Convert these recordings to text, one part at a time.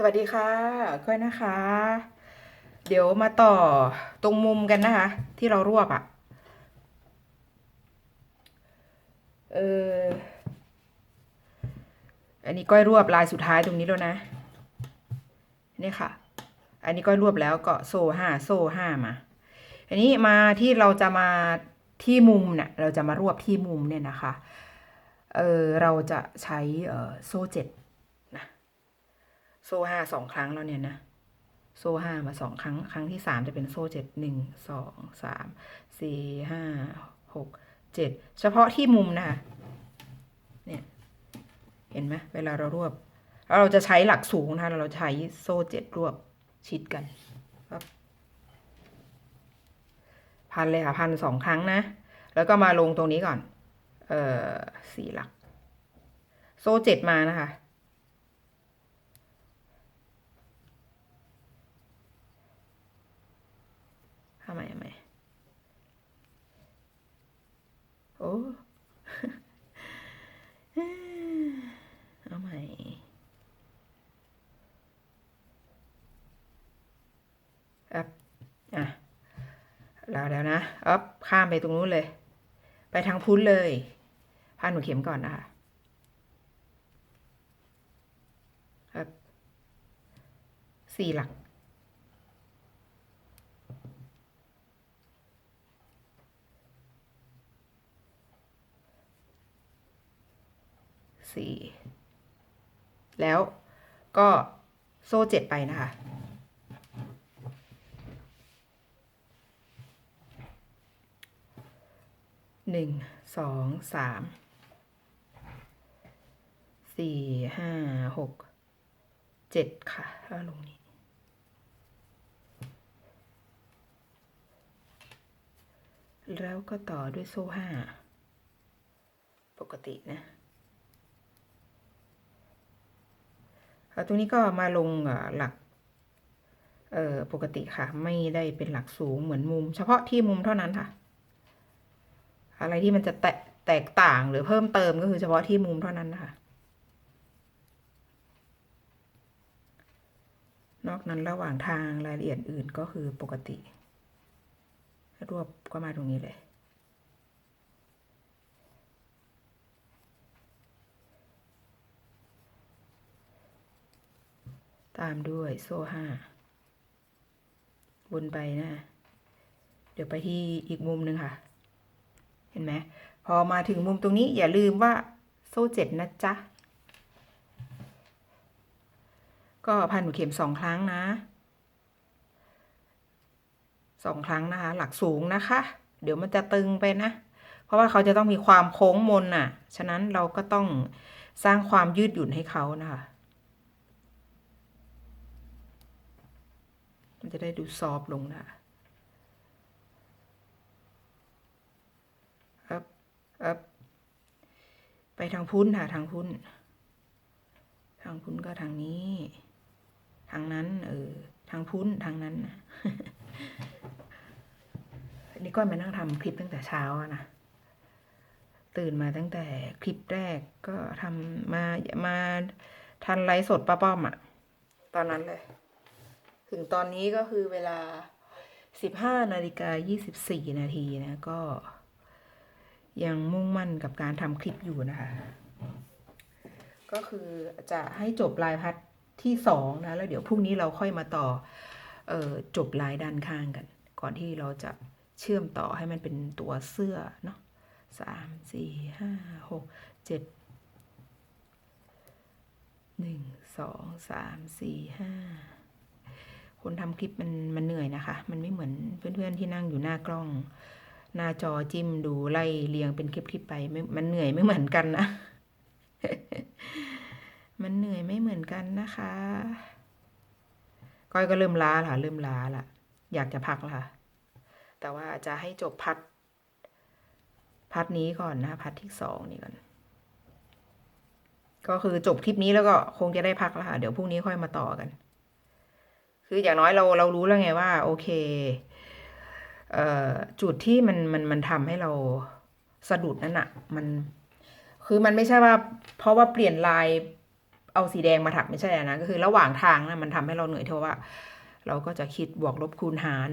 สวัสดีค่ะก้อยนะคะ เดี๋ยวมาต่อตรงมุมกันนะคะ ที่เรารวบอะ่ะ เอออันนี้ก้อยรวบลายสุดท้ายตรงนี้แล้วนะ นี่ค่ะ อันนี้ก้อยรวบแล้วก็โซ่ห้าโซ่ห้ามา อันนี้มาที่เราจะมาที่มุมเนี่ยเราจะมารวบที่มุมเนี่ยนะคะ เออเราจะใช้เออโซ่เจ็ด โซ่ห้าสองครั้งแล้วเนี่ยนะ โซ่ห้ามาสองครั้ง ครั้งที่สามจะเป็นโซ่เจ็ดหนึ่งสองสามสี่ห้าหกเจ็ดเฉพาะที่มุมนะคะเนี่ย เห็นไหมเวลาเรารวบแล้วเราจะใช้หลักสูงนะคะเราใช้โซ่เจ็ดรวบชิดกันครับพันเลยค่ะพันสองครั้งนะ แล้วก็มาลงตรงนี้ก่อน เอ่อสี่หลัก โซ่เจ็ดมานะคะ ทำไมทำไม โอ้เอาใหม่อัพอะล้วแล้วนะอัพข้ามไปตรงนู้นเลย ไปทางพุ้นเลยพานหัวเข็มก่อนนะคะครับสี่หลัก สี่แล้วก็โซ่เจ็ดไปนะคะ หนึ่ง สอง สาม สี่ ห้า หก เจ็ดค่ะแล้วลงนี้ แล้วก็ต่อด้วยโซ่ห้า ปกตินะ แล้วนี้ก็มาลงหลักปกติค่ะ ไม่ได้เป็นหลักสูงเหมือนมุม เฉพาะที่มุมเท่านั้นค่ะ อะไรที่มันจะแตกแตกต่างหรือเพิ่มเติมก็คือเฉพาะที่มุมเท่านั้นนะคะ นอกนั้นระหว่างทางรายละเอียดอื่นก็คือปกติ รวบก็มาตรงนี้เลย ตามด้วยโซ่ห้าวนไปนะ เดี๋ยวไปที่อีกมุมหนึ่งค่ะ เห็นไหมพอมาถึงมุมตรงนี้อย่าลืมว่าโซ่เจ็ดนะจ๊ะ ก็พันหัวเข็มสองครั้งนะสองครั้งนะคะ หลักสูงนะคะ เดี๋ยวมันจะตึงไปนะ เพราะว่าเขาจะต้องมีความโค้งมนน่ะ ฉะนั้นเราก็ต้องสร้างความยืดหยุ่นให้เขานะคะ มันจะได้ดูซอฟลงนะอัพอัพไปทางพุ้นค่ะทางพุ้น ทางพุ้นก็ทางนี้ ทางนั้น เออ ทางพุ้นทางนั้นนะนี่ก็มานั่งทำคลิปตั้งแต่เช้าอะนะตื่นมาตั้งแต่คลิปแรกก็ทำมามาทันไลฟ์สดป้าป้อมอะตอนนั้นเลย ถึงตอนนี้ก็คือเวลา 15นาฬิกา24 นาทีนะก็ ยังมุ่งมั่นกับการทำคลิปอยู่นะคะ ก็คือจะให้จบลายพัดที่สองนะ แล้วเดี๋ยวพรุ่งนี้เราค่อยมาต่อออจบลายด้านข้างกัน ก่อนที่เราจะเชื่อมต่อให้มันเป็นตัวเสื้อเนาะสามสี่ห้าหกเจ็ดหนึ่งสองสามสี่ห้า คนทำคลิปมันมันเหนื่อยนะคะ มันไม่เหมือนเพื่อนๆที่นั่งอยู่หน้ากล้อง หน้าจอจิ้มดูไล่เรียงเป็นคลิปๆไปไม่มันเหนื่อยไม่เหมือนกันนะ มันเหนื่อยไม่เหมือนกันนะคะ ก้อยก็เริ่มล้าละเริ่มล้าละอยากจะพักละ่ะแต่ว่าจะให้จบพัด พัดนี้ก่อนนะพัดที่สองนี่ก่อนก็คือจบคลิปนี้แล้วก็คงจะได้พักแล้วค่ะ เดี๋ยวพรุ่งนี้ค่อยมาต่อกัน คืออย่างน้อยเราเรารู้แล้วไงว่า โอเคเอ่อจุดที่มันมันมันทำให้เราสะดุดนั่นอะมัน คือมันไม่ใช่ว่า เพราะว่าเปลี่ยนลายเอาสีแดงมาถักไม่ใช่นะก็คือระหว่างทางนะมันทำให้เราเหนื่อยเพราว่า เราก็จะคิดบวกลบคูณหาร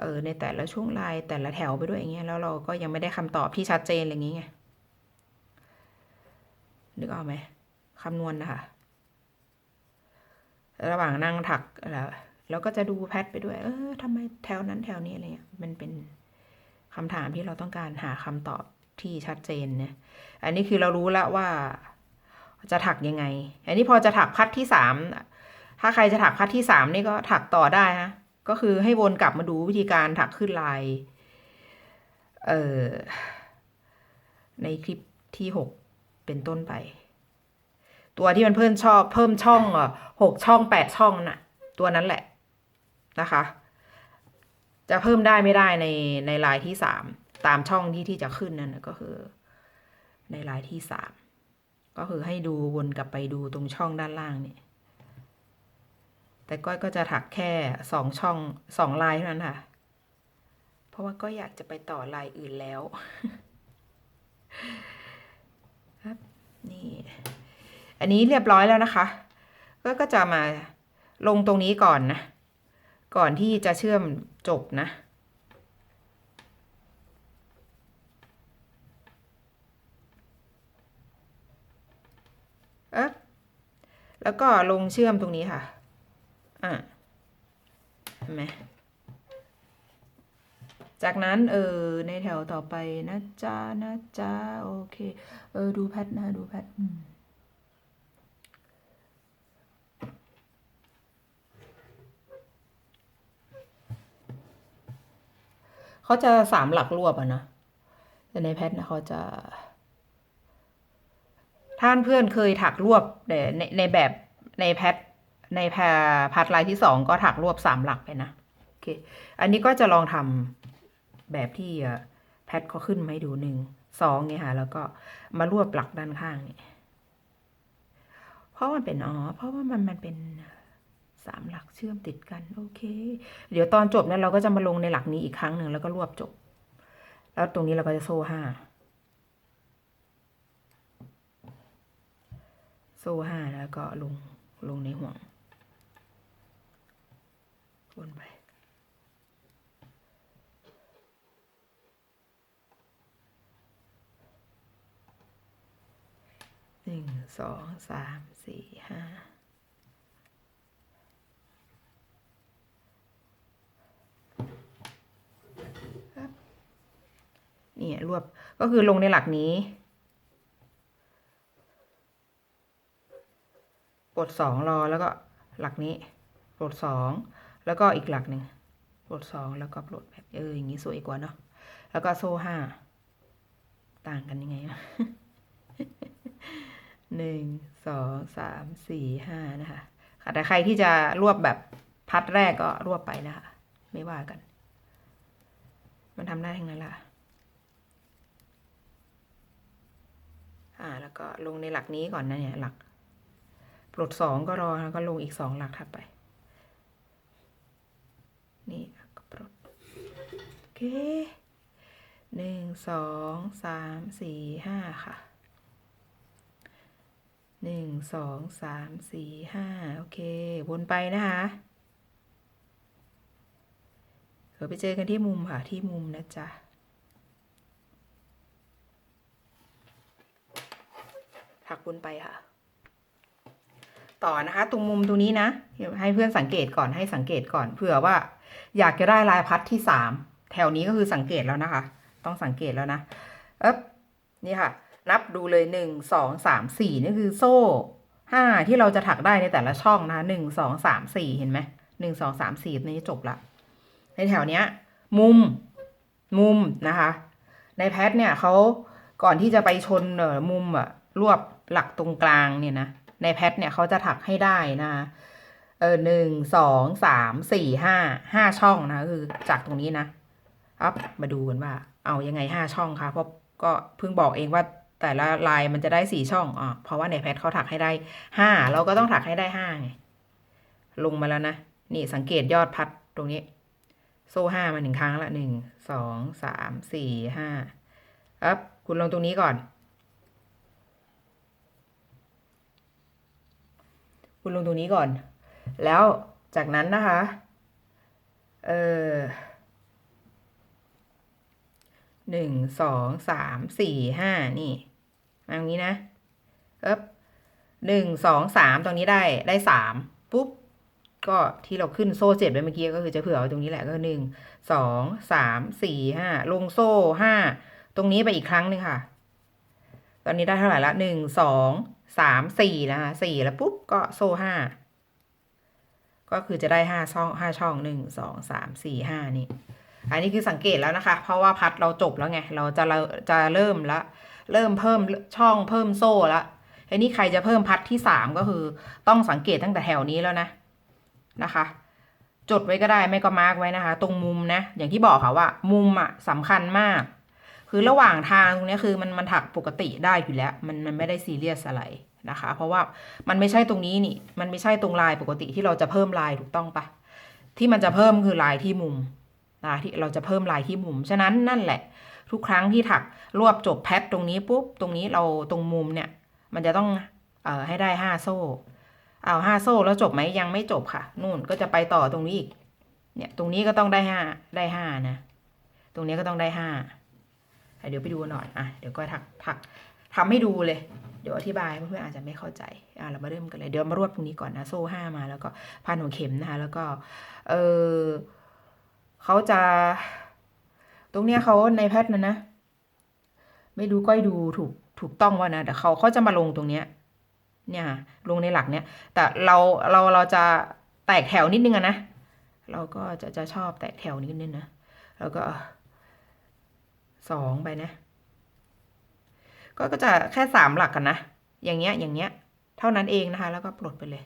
เออในแต่ละช่วงลายแต่ละแถวไปด้วยอย่างเงี้ยแล้วเราก็ยังไม่ได้คำตอบที่ชัดเจนอะไรอย่างเงี้ยนึกออกไหมคำนวณนะคะระหว่างนั่งถัก แล้วเราก็จะดูแพทไปด้วย เออทำไมแถวนั้นแถวนี้อะไรเงี้ยมันเป็นคำถามที่เราต้องการหาคำตอบที่ชัดเจนเนี่ยอันนี้คือเรารู้แล้วว่าจะถักยังไง อันนี้พอจะถักพัดที่สามถ้าใครจะถักพัดที่สามนี่ก็ถักต่อได้ฮะก็คือให้วนกลับมาดูวิธีการถักขึ้นลายเอ่อในคลิปที่หกเป็นต้นไป ตัวที่มันเพิ่มชอบ เพิ่มช่องอะหกช่องแปดช่องน่ะ ตัวนั้นแหละ นะคะ จะเพิ่มได้ไม่ได้ในในลายที่สามตามช่องที่ที่จะขึ้นนั่นก็คือ ในลายที่สามก็คือให้ดูวนกลับไปดูตรงช่องด้านล่างนี่ แต่ก้อยก็จะถักแค่สองช่องสองลายเท่านั้นค่ะ เพราะว่าก็อยากจะไปต่อลายอื่นแล้วครับนี่ อันนี้เรียบร้อยแล้วนะคะ ก็ก็จะมาลงตรงนี้ก่อนนะ ก่อนที่จะเชื่อมจบนะ แล้วก็ลงเชื่อมตรงนี้ค่ะ อะเห็นไหมจากนั้นเออในแถวต่อไปนะจ๊ะนะจ๊ะโอเค เออดูแพทนะดูแพทอืม เขาจะสามหลักรวบอะนะแต่ในแพทนะเขาจะ ท่านเพื่อนเคยถักรวบแต่ในในแบบในแพทในแพรพัดลายที่สองก็ถักรวบสามหลักไปนะโอเค อันนี้ก็จะลองทำแบบที่แพทเขาขึ้นมาให้ดูหนึ่งสองเนี่ยค่ะ แล้วก็มารวบหลักด้านข้างนี่เพราะมันเป็นอ๋อเพราะว่ามันมันเป็น สามหลักเชื่อมติดกัน โอเค เดี๋ยวตอนจบเนี่ยเราก็จะมาลงในหลักนี้อีกครั้งหนึ่งแล้วก็รวบจบ แล้วตรงนี้เราก็จะโซ่ห้าโซ่ห้าแล้วก็ลงลงในห่วงวนไปหนึ่งสองสามสี่ห้า ครับ นี่รวบก็คือลงในหลักนี้ปลดสองรอแล้วก็หลักนี้ปลดสองแล้วก็อีกหลักหนึ่งปลดสองแล้วก็ปลดแบบเอออย่างนี้สวยกว่าเนาะแล้วก็โซ่ห้าต่างกันยังไงหนึ่งสองสามสี่ห้านะคะแต่ใครที่จะรวบแบบพัดแรกก็รวบไปนะคะ ไม่ว่ากัน มันทำได้ทั้งนั้นแหละอ่า แล้วก็ลงในหลักนี้ก่อนนะเนี่ย หลัก ปลดสองก็รอแล้วก็ลงอีกสองหลักถัดไป นี่ก็ปลดโอเคหนึ่งสองสามสี่ห้าค่ะหนึ่งสองสามสี่ห้าโอเค วนไปนะคะ เดี๋ยวไปเจอกันที่มุมค่ะ ที่มุมนะจ๊ะถักวนไปค่ะ ต่อนะคะ ตรงมุมตรงนี้นะให้เพื่อนสังเกตก่อนให้สังเกตก่อนเผื่อว่า อยากจะได้ลายพัดที่สามแถวนี้ก็คือสังเกตแล้วนะคะ ต้องสังเกตแล้วนะเอ๊บนี่ค่ะ นับดูเลยหนึ่งสองสามสี่นี่คือโซ่ห้าที่เราจะถักได้ในแต่ละช่องนะคะหนึ่งสองสามสี่เห็นไหมหนึ่งสองสามสี่นี้จบละ ในแถวเนี้ย มุม มุมนะคะ ในแพทเนี่ยเขาก่อนที่จะไปชนเอ่อมุมอะรวบหลักตรงกลางเนี่ยนะในแพทเนี่ยเขาจะถักให้ได้นะคะเออหนึ่งสองสามสี่ห้าห้าช่องนะคือจากตรงนี้นะอัพมาดูกันว่า เอายังไงห้าช่องคะเพราะก็เพิ่งบอกเองว่าแต่ละลายมันจะได้สี่ช่องอะเพราะว่าในแพทเขาถักให้ได้ห้าเราก็ต้องถักให้ได้ห้าไงลงมาแล้วนะ นี่สังเกตยอดพัดตรงนี้ โซ่ห้ามาหนึ่งครั้งละหนึ่งสองสามสี่ห้าอัพคุณลงตรงนี้ก่อน คุณลงตรงนี้ก่อน แล้วจากนั้นนะคะ เออหนึ่งสองสามสี่ห้านี่มาตรงนี้นะเอ๊บหนึ่งสองสามตรงนี้ได้ได้สามปุ๊บ ก็ที่เราขึ้นโซ่เจ็ดไปเมื่อกี้ก็คือจะเผื่อไว้ตรงนี้แหละก็หนึ่งสองสามสี่ห้าลงโซ่ห้าตรงนี้ไปอีกครั้งหนึ่งค่ะ ตอนนี้ได้เท่าไหร่ละหนึ่งสองสามสี่นะคะสี่แล้วปุ๊บก็โซ่ห้าก็คือจะได้ห้าช่องห้าช่องหนึ่งสองสามสี่ห้านี่ อันนี้คือสังเกตแล้วนะคะ เพราะว่าพัดเราจบแล้วไงเราจะเราจะเริ่มละเริ่มเพิ่มช่องเพิ่มโซ่ละอันนี้ใครจะเพิ่มพัดที่สามก็คือต้องสังเกตตั้งแต่แถวนี้แล้วนะ นะคะ จดไว้ก็ได้ไม่ก็มาร์กไว้นะคะ ตรงมุมนะ อย่างที่บอกค่ะว่า มุมอะสำคัญมาก คือระหว่างทางตรงนี้คือมันมันถักปกติได้อยู่แล้ว มันมันไม่ได้ซีเรียสอะไรนะคะ เพราะว่ามันไม่ใช่ตรงนี้นี่ มันไม่ใช่ตรงลายปกติที่เราจะเพิ่มลายถูกต้องปะที่มันจะเพิ่มคือลายที่มุมนะที่เราจะเพิ่มลายที่มุม ฉะนั้นนั่นแหละ ทุกครั้งที่ถักรวบจบแพทตรงนี้ปุ๊บ ตรงนี้เราตรงมุมเนี่ย มันจะต้องเอ่อให้ได้ห้าโซ่ เอาห้าโซ่แล้วจบไหมยังไม่จบค่ะ นู่นก็จะไปต่อตรงนี้อีก เนี่ย ตรงนี้ก็ต้องได้ห้าได้ห้านะ ตรงนี้ก็ต้องได้ห้าเดี๋ยวไปดูหน่อยอะเดี๋ยวก็ถักถักทำให้ดูเลย เดี๋ยวอธิบายเพื่อนๆอาจจะไม่เข้าใจอะเรามาเริ่มกันเลยเดี๋ยวมารวบตรงนี้ก่อนนะโซ่ห้ามาแล้วก็พันหัวเข็มนะคะแล้วก็เออเขาจะ ตรงเนี้ยเขาในแพทย์นะนะ ไม่รู้ก้อยดูถูกถูกต้องว่านะแต่เขาเขาจะมาลงตรงเนี้ย เนี่ยลงในหลักเนี้ยแต่เราเราเราจะแตกแถวนิดนึงอะนะ เราก็จะจะชอบแตกแถวนิดนึงนะแล้วก็สองไปนะ ก็ก็จะแค่สามหลักกันนะ อย่างเงี้ยอย่างเงี้ย เท่านั้นเองนะคะ แล้วก็ปลดไปเลย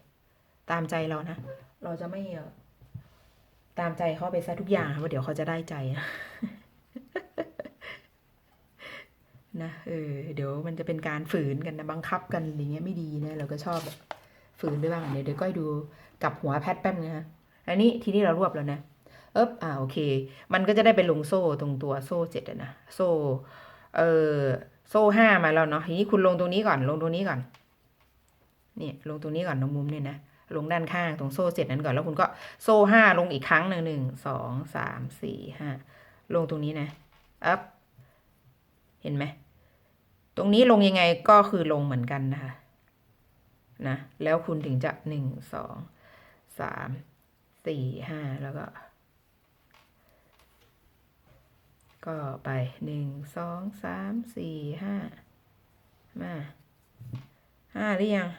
ตามใจเรานะ เราจะไม่ตามใจเขาไปซะทุกอย่างค่ะว่าเดี๋ยวเขาจะได้ใจนะ นะเออเดี๋ยวมันจะเป็นการฝืนกันนะบังคับกันอะไรเงี้ยไม่ดีนะเราก็ชอบฝืนด้วยบ้างเดี๋ยวเดี๋ยวก้อยดูกลับหัวแพทแป๊บนะฮะอันนี้ทีนี้เรารวบแล้วนะเอ๊บอ่าโอเค มันก็จะได้เป็นลงโซ่ตรงตัวโซ่เจ็ดนะโซ่เออโซ่ห้ามาแล้วเนาะทีนี้คุณลงตรงนี้ก่อนลงตรงนี้ก่อนนี่ลงตรงนี้ก่อนตรงมุมเนี่ยนะลงด้านข้างตรงโซ่เจ็ดนั้นก่อนแล้วคุณก็โซ่ห้าลงอีกครั้งหนึ่งหนึ่งสองสามสี่ห้าลงตรงนี้นะอัพ เห็นไหม ตรงนี้ลงยังไงก็คือลงเหมือนกันนะคะนะแล้วคุณถึงจะหนึ่งสองสามสี่ห้าแล้วก็ ก็ไปหนึ่งสองสามสี่ห้ามาห้าหรือยัง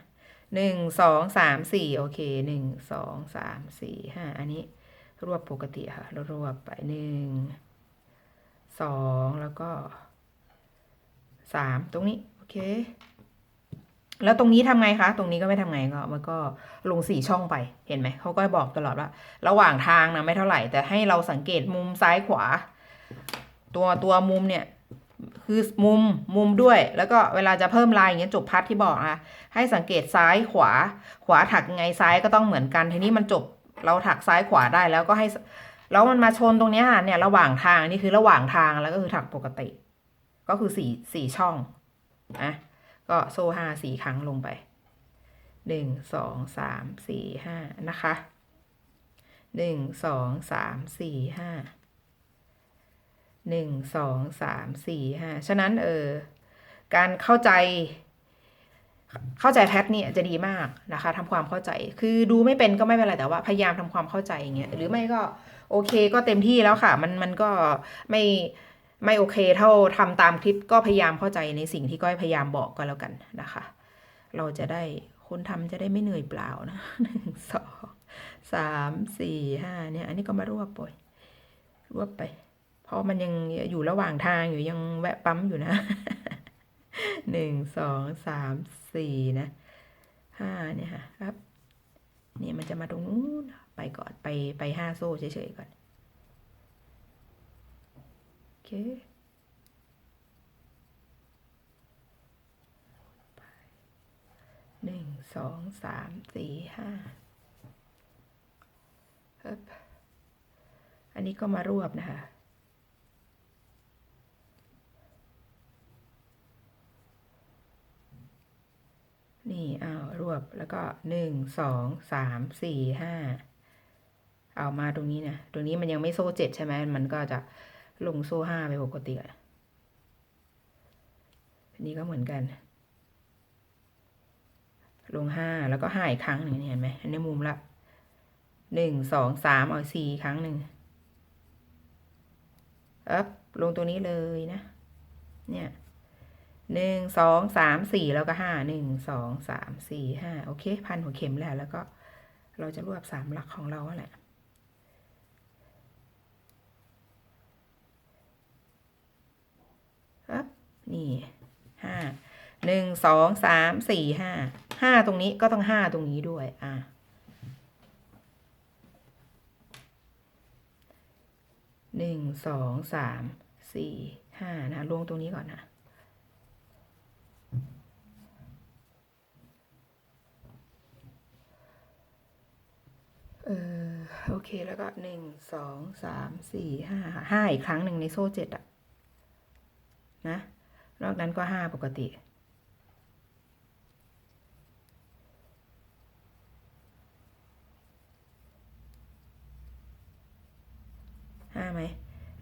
หนึ่งสองสามสี่โอเคหนึ่งสองสามสี่ห้าอันนี้รวบปกติค่ะรวบไปหนึ่งสองแล้วก็ สามตรงนี้ โอเค แล้วตรงนี้ทำไงคะ ตรงนี้ก็ไม่ทำไงก็มันก็ลงสี่ช่องไปเห็นไหมเขาก็บอกตลอดว่า ระหว่างทางนะไม่เท่าไหร่ แต่ให้เราสังเกตมุมซ้ายขวา ตัวตัวมุมเนี่ยคือมุมมุมด้วย แล้วก็เวลาจะเพิ่มลายอย่างเงี้ยจบพัดที่บอกนะให้สังเกตซ้ายขวา ขวาถักไงซ้ายก็ต้องเหมือนกัน ทีนี้มันจบเราถักซ้ายขวาได้แล้วก็ให้แล้วมันมาชนตรงนี้ค่ะเนี่ยระหว่างทางนี่คือระหว่างทางแล้วก็คือถักปกติ ก็คือสี่สี่ช่องนะก็โซ่ห้าสี่ครั้งลงไปหนึ่งสองสามสี่ห้านะคะหนึ่งสองสามสี่ห้าหนึ่งสองสามสี่ห้าฉะนั้นเออการเข้าใจ เข้าใจแพทเนี่ยจะดีมากนะคะทำความเข้าใจ คือดูไม่เป็นก็ไม่เป็นไรแต่ว่าพยายามทำความเข้าใจอย่างเงี้ยหรือไม่ก็โอเคก็เต็มที่แล้วค่ะ มันมันก็ไม่ ไม่โอเคเท่าทำตามคลิปก็พยายามเข้าใจในสิ่งที่ก้อยพยายามบอกก็แล้วกันนะคะ เราจะได้คนทำจะได้ไม่เหนื่อยเปล่านะหนึ่งสองสามสี่ห้าเนี่ย อันนี้ก็มารวบไปรวบไปเพราะมันยังอยู่ระหว่างทางอยู่ยังแวะปั๊มอยู่นะหนึ่งสองสามสี่นะห้าเนี่ยค่ะครับเนี่ยมันจะมาตรงนู้นไปก่อนไปไปห้าโซ่เฉยๆก่อน เคหนึ่งสองสามสี่ห้าครับอันนี้ก็มารวบนะคะ นี่เอารวบแล้วก็หนึ่งสองสามสี่ห้าเอามาตรงนี้นะ ตรงนี้มันยังไม่โซ่เจ็ดใช่ไหมมันก็จะ ลงโซ่ห้าไปปกติอะนี้ก็เหมือนกัน ลงห้าแล้วก็ห้าอีกครั้งหนึ่งเห็นไหมอันนี้มุมละหนึ่งสองสามเอาสี่ครั้งหนึ่งอัพลงตัวนี้เลยนะ เนี่ยหนึ่งสองสามสี่แล้วก็ห้าหนึ่งสองสามสี่ห้าโอเค พันหัวเข็มแล้วแล้วก็เราจะรวบสามหลักของเราแหละ ครับ นี่ห้าหนึ่งสองสามสี่ห้าห้าตรงนี้ก็ต้องห้าตรงนี้ด้วยอะหนึ่งสองสามสี่ห้านะลงตรงนี้ก่อนนะเออโอเคแล้วก็หนึ่งสองสามสี่ห้าห้าอีกครั้งหนึ่งในโซ่เจ็ดอะนะ นอกนั้นก็ห้าปกติ ห้าไหม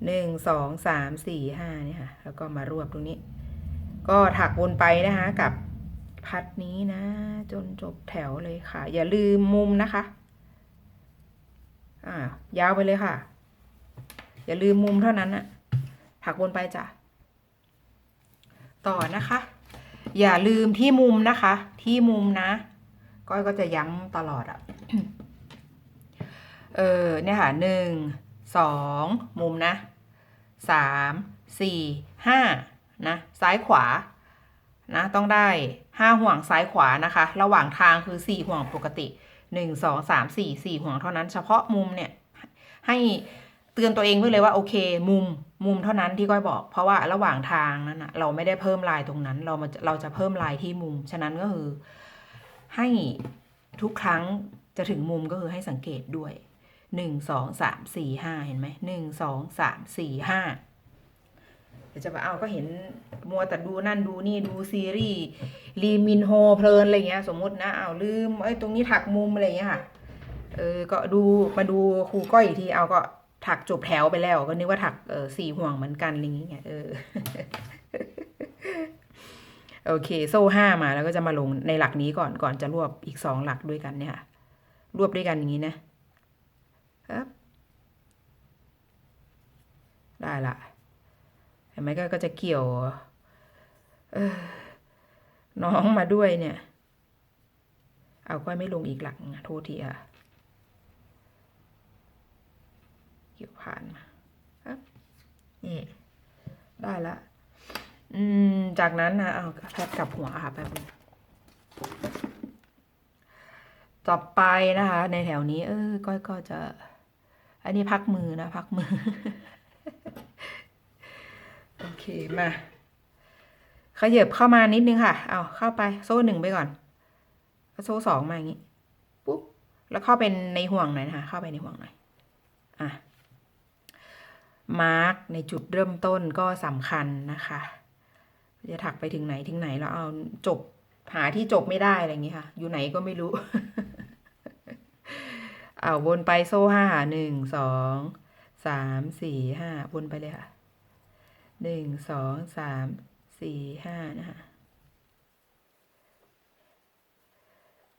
หนึ่งสองสามสี่ห้าเนี่ยค่ะ แล้วก็มารวบตรงนี้ ก็ถักวนไปนะคะกับพัดนี้นะ จนจบแถวเลยค่ะ อย่าลืมมุมนะคะ อ่ายาวไปเลยค่ะ อย่าลืมมุมเท่านั้นนะถักวนไปจ้ะ ต่อนะคะ อย่าลืมที่มุมนะคะ ที่มุมนะ ก้อยก็จะย้ำตลอดอะเออเนี่ยค่ะหนึ่งสองมุมนะสามสี่ห้านะ ซ้ายขวานะต้องได้ห้าห่วงซ้ายขวานะคะ ระหว่างทางคือสี่ห่วงปกติหนึ่งสองสามสี่สี่ห่วงเท่านั้นเฉพาะมุมเนี่ย ให้เตือนตัวเองไว้เลยว่าโอเค มุม มุมเท่านั้นที่ก้อยบอก เพราะว่าระหว่างทางนั้นนะเราไม่ได้เพิ่มลายตรงนั้น เราาเราจะเพิ่มลายที่มุม ฉะนั้นก็คือ ให้ทุกครั้งจะถึงมุมก็คือให้สังเกตด้วยหนึ่งสองสามสี่ห้าเห็นไหมหนึ่งสองสามสี่ห้าเดี๋ยวจะมาเอาก็เห็นมัวแต่ดูนั่นดูนี่ดูซีรีส์รีมินโฮเพลินอะไรเงี้ย สมมตินะเอาลืมไอ้ตรงนี้ถักมุมอะไรเงี้ยค่ะเออก็ดูมาดูครูก้อยอีกทีเอาก็ ถักจบแถวไปแล้ว ก็นึกว่าถักเออสี่ห่วงเหมือนกันอะไรอย่างเงี้ยเออโอเค โซ่ห้ามาแล้วก็จะมาลงในหลักนี้ก่อนก่อนจะรวบอีกสองหลักด้วยกันเนี่ยรวบด้วยกันอย่างนี้นะครับได้ละเห็นไหมก็ก็จะเกี่ยวน้องมาด้วยเนี่ย เอาก้อยไม่ลงอีกหลักนะโทษทีค่ะ เกี่ยวผ่านมาครับนี่ ได้ละ อืม จากนั้นนะเอาแพทกับหัวค่ะแป๊บนึงต่อไปนะคะ ในแถวนี้ เออก้อยก็จะ อันนี้พักมือนะ พักมือ โอเค มาขยับเข้ามานิดนึงค่ะ เอาเข้าไปโซ่หนึ่งไปก่อน โซ่สองมาอย่างนี้ ปุ๊บ แล้วเข้าเป็นในห่วงหน่อยนะคะ เข้าไปในห่วงหน่อย อะ มาร์กในจุดเริ่มต้นก็สำคัญนะคะ จะถักไปถึงไหนถึงไหนแล้วเอาจบหาที่จบไม่ได้อะไรอย่างนี้ค่ะ อยู่ไหนก็ไม่รู้ เอาวนไปโซ่ห้าหนึ่งสองสามสี่ห้าวนไปเลยค่ะหนึ่งสองสามสี่ห้านะคะ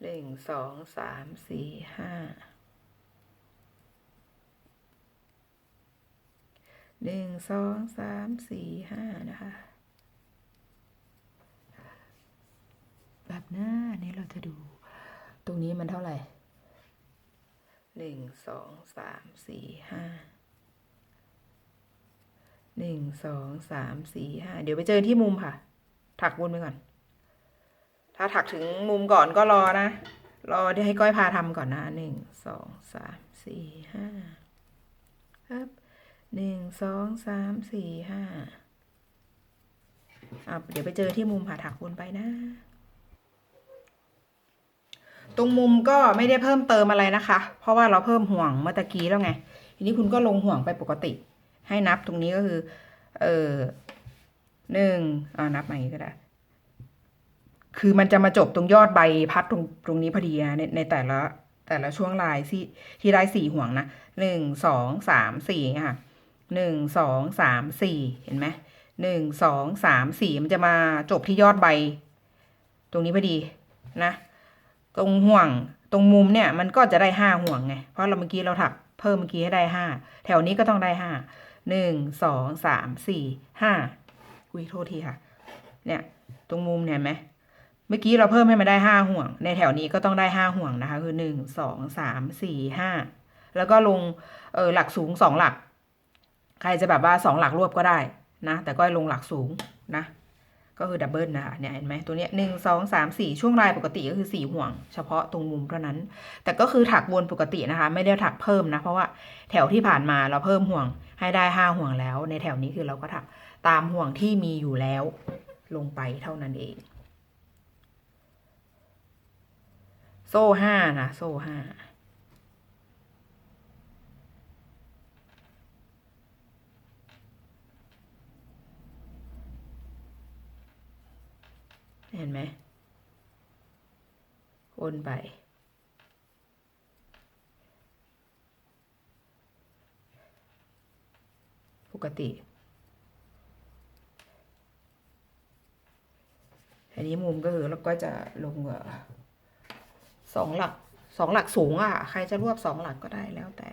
หนึ่งสองสามสี่ห้า หนึ่งสองสามสี่ห้านะคะ แบบหน้านี้เราจะดู ตรงนี้มันเท่าไหร่หนึ่งสองสามสี่ห้าหนึ่งสองสามสี่ห้าเดี๋ยวไปเจอที่มุมค่ะ ถักวนไปก่อน ถ้าถักถึงมุมก่อนก็รอนะ รอที่ให้ก้อยพาทำก่อนนะหนึ่งสองสามสี่ห้าครับ หนึ่งสองสามสี่ห้าอะเดี๋ยวไปเจอที่มุมค่ะถักวนไปนะ ตรงมุมก็ไม่ได้เพิ่มเติมอะไรนะคะ เพราะว่าเราเพิ่มห่วงเมื่อตะกี้แล้วไง ทีนี้คุณก็ลงห่วงไปปกติ ให้นับตรงนี้ก็คือ เออหนึ่งอ่านับใหม่ก็ได้ คือมันจะมาจบตรงยอดใบพัดตรงตรงนี้พอดีนะในในแต่ละแต่ละช่วงลายที่ที่ได้สี่ห่วงนะหนึ่งสองสามสี่ค่ะ หนึ่งสองสามสี่เห็นไหมหนึ่งสองสามสี่มันจะมาจบที่ยอดใบ ตรงนี้พอดีนะ ตรงห่วงตรงมุมเนี่ยมันก็จะได้ห้าห่วงไง เพราะเราเมื่อกี้เราถักเพิ่มเมื่อกี้ให้ได้ห้าแถวนี้ก็ต้องได้ห้าหนึ่งสองสามสี่ห้าอุ้ยโทษทีค่ะ เนี่ยตรงมุมเนี่ยเห็นไหมเมื่อกี้เราเพิ่มให้มันได้ห้าห่วง ในแถวนี้ก็ต้องได้ห้าห่วงนะคะ คือหนึ่งสองสามสี่ห้าแล้วก็ลงเออหลักสูงสองหลัก ใครจะแบบว่าสองหลักรวบก็ได้นะ แต่ก็ลงหลักสูงนะ ก็คือดับเบิลนะคะเนี่ยเห็นไหมตัวเนี้ยหนึ่งสองสามสี่ช่วงลายปกติก็คือสี่ห่วง เฉพาะตรงมุมเท่านั้น แต่ก็คือถักวนปกตินะคะ ไม่ได้ถักเพิ่มนะ เพราะว่าแถวที่ผ่านมาเราเพิ่มห่วงให้ได้ห้าห่วงแล้ว ในแถวนี้คือเราก็ถักตามห่วงที่มีอยู่แล้วลงไปเท่านั้นเอง โซ่ห้านะ โซ่ห้า เห็นไหมวนไป ปกติ อันนี้มุมก็คือเราก็จะลงเอ่อสองหลักสองหลักสูงอะ ใครจะรวบสองหลักก็ได้แล้วแต่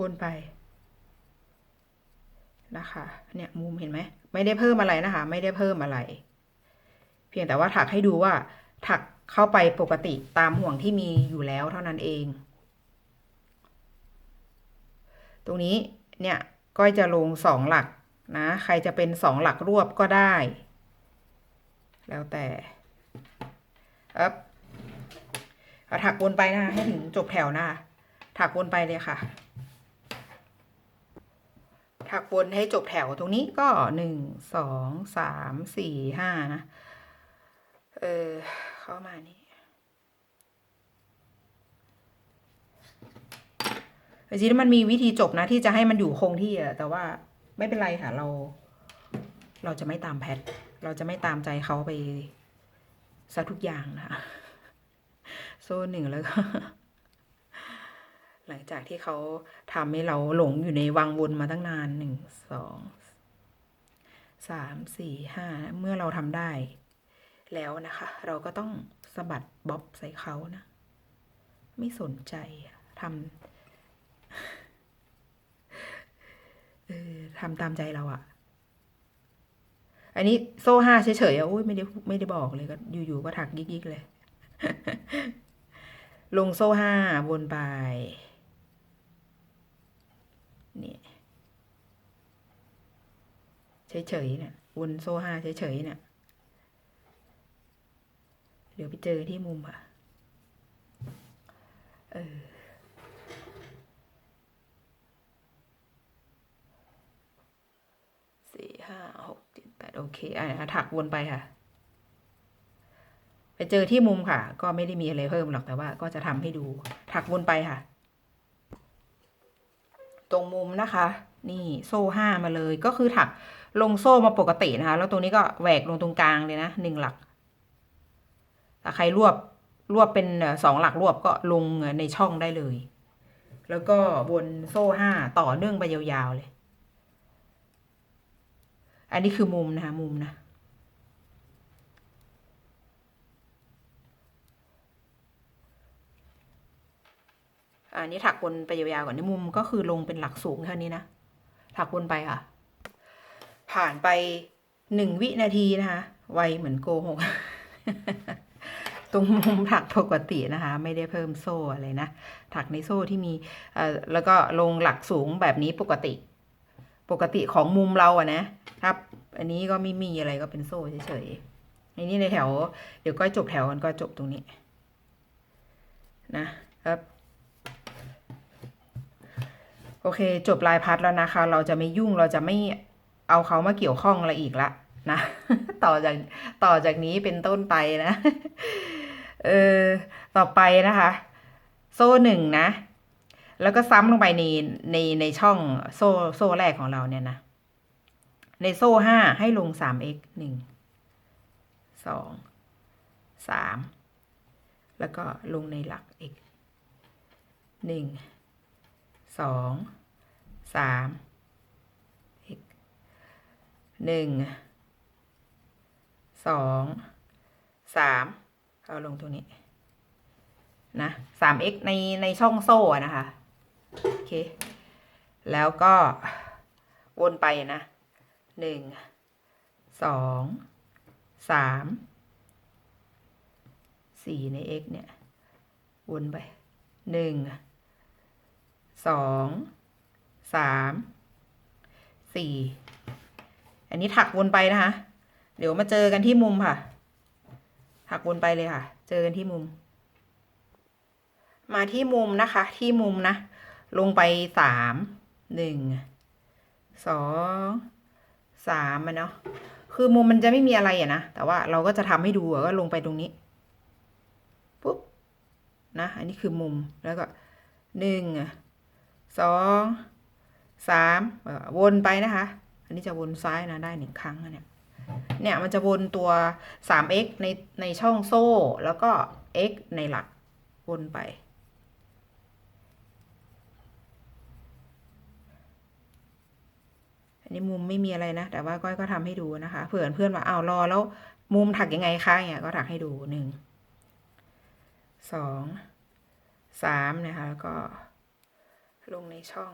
วนไปนะคะเนี่ยมุมเห็นไหมไม่ได้เพิ่มอะไรนะคะ ไม่ได้เพิ่มอะไร เพียงแต่ว่าถักให้ดูว่า ถักเข้าไปปกติตามห่วงที่มีอยู่แล้วเท่านั้นเอง ตรงนี้เนี่ยก็จะลงสองหลักนะใครจะเป็นสองหลักรวบก็ได้ แล้วแต่อ๊บถักวนไปนะคะให้ถึงจบแถวนะคะถักวนไปเลยค่ะ ถักวนให้จบแถวตรงนี้ก็หนึ่งสองสามสี่ห้านะ เออ เข้ามานี่จริงๆมันมีวิธีจบนะที่จะให้มันอยู่คงที่อะแต่ว่าไม่เป็นไรค่ะ เรา เราจะไม่ตามแพท เราจะไม่ตามใจเขาไปซะทุกอย่างนะคะโซ่หนึ่งแล้วก็ หลังจากที่เขาทำให้เราหลงอยู่ในวังวนมาตั้งนานหนึ่งสองสามสี่ห้าเมื่อเราทำได้ แล้วนะคะ เราก็ต้องสะบัดบ๊อบใส่เขานะ ไม่สนใจทำเออทำตามใจเราอะอันนี้โซ่ห้าเฉยๆอะอุ้ยไม่ได้ไม่ได้บอกเลยก็อยู่ๆก็ถักยิกๆเลย ลงโซ่ห้าวนไป นี่เฉยๆเนี่ยวนโซ่ห้าเฉยๆเนี่ยเดี๋ยวไปเจอที่มุมอะ เออ สี่ห้าหกเจ็ดแปดโอเค อะถักวนไปค่ะ ไปเจอที่มุมค่ะ ก็ไม่ได้มีอะไรเพิ่มหรอกแต่ว่าก็จะทำให้ดู ถักวนไปค่ะ ตรงมุมนะคะ นี่โซ่ห้ามาเลยก็คือถักลงโซ่มาปกตินะคะ แล้วตรงนี้ก็แหวกลงตรงกลางเลยนะหนึ่งหลักถ้าใครรวบรวบเป็นสองหลักรวบก็ลงในช่องได้เลย แล้วก็วนโซ่ห้าต่อเนื่องไปยาวๆเลย อันนี้คือมุมนะคะมุมนะ อันนี้ถักวนไปยาวๆก่อนนี่มุมก็คือลงเป็นหลักสูงเท่านี้นะ ถักวนไปค่ะ ผ่านไปหนึ่งวินาทีนะคะ ไวเหมือนโกหก ตรงมุมถักปกตินะคะ ไม่ได้เพิ่มโซ่อะไรนะ ถักในโซ่ที่มีเอ่อแล้วก็ลงหลักสูงแบบนี้ปกติ ปกติของมุมเราอะนะครับ อันนี้ก็ไม่มีอะไรก็เป็นโซ่เฉยๆในนี้ในแถว เดี๋ยวก็จบแถวกันก็จบตรงนี้ นะครับ โอเค จบลายพัดแล้วนะคะ เราจะไม่ยุ่งเราจะไม่เอาเขามาเกี่ยวข้องอะไรอีกละนะต่อจากต่อจากนี้เป็นต้นไปนะเออต่อไปนะคะ โซ่หนึ่งนะ แล้วก็ซ้ำลงไปในในในช่องโซ่โซ่แรกของเราเนี่ยนะในโซ่ห้าให้ลงสาม x หนึ่งสองสามแล้วก็ลงในหลัก x หนึ่ง สองสามหนึ่งสองสามเอาลงตรงนี้ นะสาม x ในในช่องโซ่นะคะ โอเค แล้วก็วนไปนะหนึ่งสองสามสี่ใน x เนี่ย วนไปหนึ่ง สองสามสี่อันนี้ถักวนไปนะคะ เดี๋ยวมาเจอกันที่มุมค่ะ ถักวนไปเลยค่ะ เจอกันที่มุม มาที่มุมนะคะ ที่มุมนะ ลงไปสามหนึ่งสองสามอะเนาะคือมุมมันจะไม่มีอะไรอะนะ แต่ว่าเราก็จะทำให้ดูก็ลงไปตรงนี้ ปุ๊บ นะ อันนี้คือมุม แล้วก็หนึ่ง สองสามวนไปนะคะ อันนี้จะวนซ้ายนะได้หนึ่งครั้งเนี่ยเนี่ยมันจะวนตัว 3x ในในช่องโซ่แล้วก็ x ในหลักวนไป อันนี้มุมไม่มีอะไรนะ แต่ว่าก้อยก็ทำให้ดูนะคะ เผื่อเพื่อนว่าอ้าวรอแล้วมุมถักยังไงคะเนี่ยก็ถักให้ดูหนึ่งสองสามนะคะแล้วก็ ลงในช่อง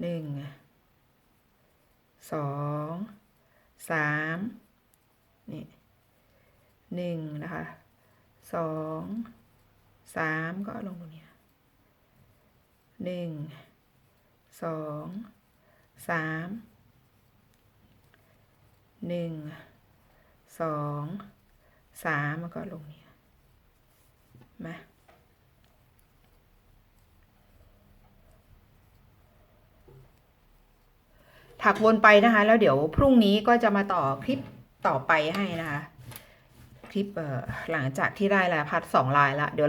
หนึ่งสองสามนี่หนึ่งนะคะสองสามก็ลงตรงนี้หนึ่งสองสามหนึ่งสองสามแล้วก็ลงนี่ย มาถักวนไปนะคะ แล้วเดี๋ยวพรุ่งนี้ก็จะมาต่อคลิปต่อไปให้นะคะ คลิปหลังจากที่ได้ลายพัดสองลายละเดี๋ยวเรา